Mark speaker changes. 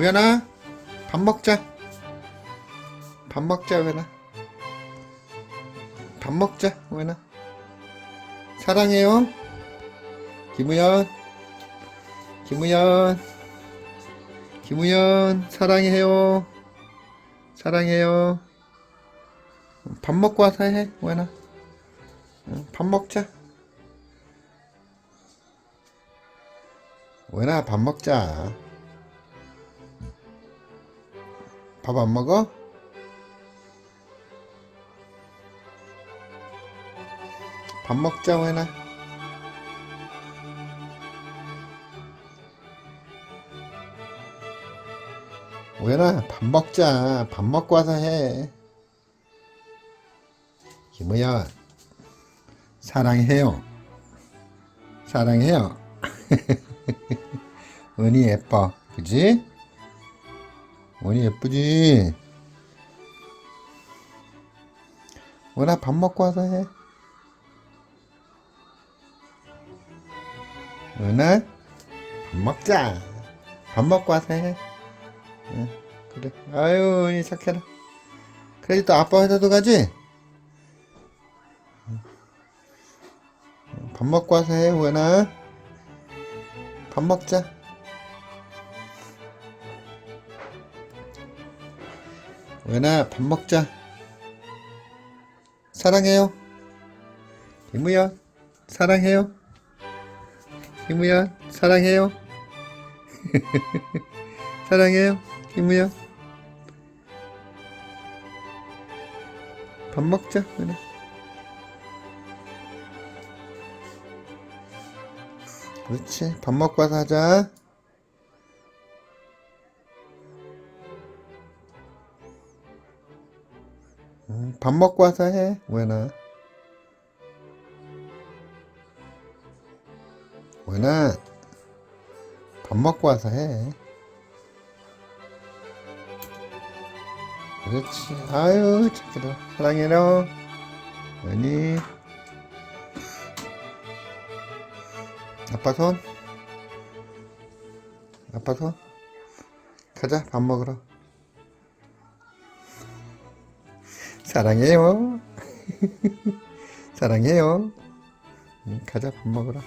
Speaker 1: 우연아 밥 먹자. 밥 먹자 우연아. 밥 먹자 우연아. 사랑해요. 김우연. 김우연. 김우연 사랑해요. 사랑해요. 밥 먹고 와서 해 우연아. 응, 밥 먹자. 우연아 밥 먹자 밥 안 먹어? 밥 먹자 우연아. 우연아 밥 먹자. 밥 먹고 와서 해. 김우연 사랑해요. 사랑해요. 은이 예뻐. 그지? 은이 예쁘지? 은아 밥 먹고 와서 해. 은아 밥 먹자. 밥 먹고 와서 해. 응, 그래. 아유 은이 착해라. 그래 또 아빠 회사도 가지? 밥 먹고 와서 해 우연아. 밥 먹자 우연아 밥 먹자. 사랑해요. 김우연 사랑해요. 김우연 사랑해요. 사랑해요 김우연. 밥 먹자 우연아 그렇지. 밥 먹고 와서 하자. 음, 밥 먹고 와서 해. 왜나? 왜나? 밥 먹고 와서 해. 그렇지. 아유, 착해라. 사랑해라. 아니. 아빠 손 아빠 손 가자 밥 먹으러 사랑해요. 사랑해요. 응, 가자 밥 먹으러